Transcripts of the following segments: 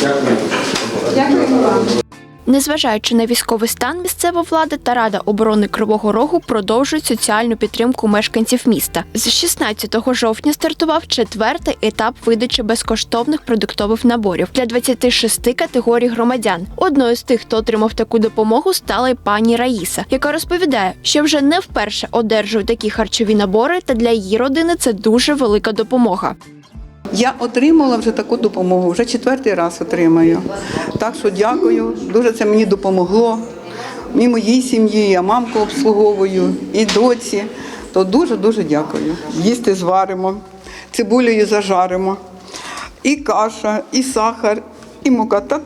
Дякую. Незважаючи на військовий стан, місцева влада та Рада оборони Кривого Рогу продовжують соціальну підтримку мешканців міста. З 16 жовтня стартував четвертий етап видачі безкоштовних продуктових наборів для 26 категорій громадян. Одною з тих, хто отримав таку допомогу, стала й пані Раїса, яка розповідає, що вже не вперше одержує такі харчові набори, та для її родини це дуже велика допомога. Я отримала вже таку допомогу, вже четвертий раз отримаю. Так що дякую, дуже це мені допомогло. І моїй сім'ї, я мамку обслуговую, і доці. То дуже-дуже дякую. Їсти зваримо, цибулею зажаримо. І каша, і сахар, і мука, та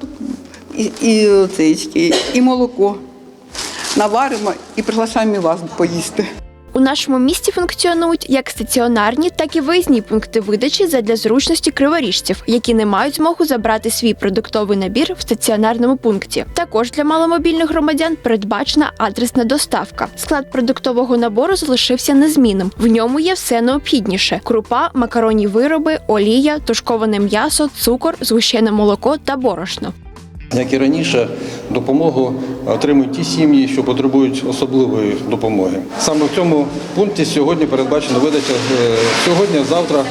і, і, цеечки, і молоко. Наваримо і приглашаємо вас поїсти. У нашому місті функціонують як стаціонарні, так і виїзні пункти видачі задля зручності криворіжців, які не мають змогу забрати свій продуктовий набір в стаціонарному пункті. Також для маломобільних громадян передбачена адресна доставка. Склад продуктового набору залишився незмінним. В ньому є все необхідніше: крупа, макаронні вироби, олія, тушковане м'ясо, цукор, згущене молоко та борошно. Як і раніше, допомогу отримують ті сім'ї, що потребують особливої допомоги. Саме в цьому пункті сьогодні передбачена видача е, сьогодні, завтра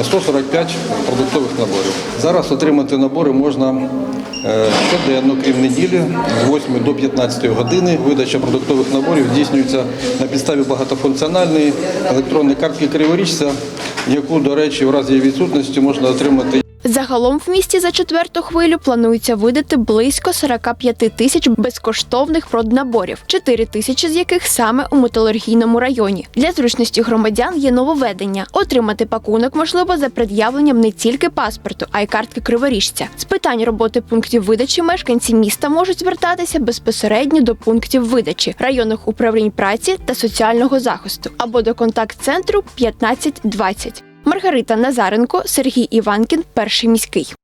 е, 145 продуктових наборів. Зараз отримати набори можна е, щоденно, крім неділі, з 8 до 15 години. Видача продуктових наборів здійснюється на підставі багатофункціональної електронної картки криворіжця, яку, до речі, в разі відсутності можна отримати Загалом в місті за четверту хвилю планується видати близько 45 тисяч безкоштовних проднаборів, 4 тисячі з яких саме у металургійному районі. Для зручності громадян є нововведення. Отримати пакунок можливо за пред'явленням не тільки паспорту, а й картки криворіжця. З питань роботи пунктів видачі мешканці міста можуть звертатися безпосередньо до пунктів видачі районних управлінь праці та соціального захисту або до контакт-центру 1520. Маргарита Назаренко, Сергій Іванкін, перший міський.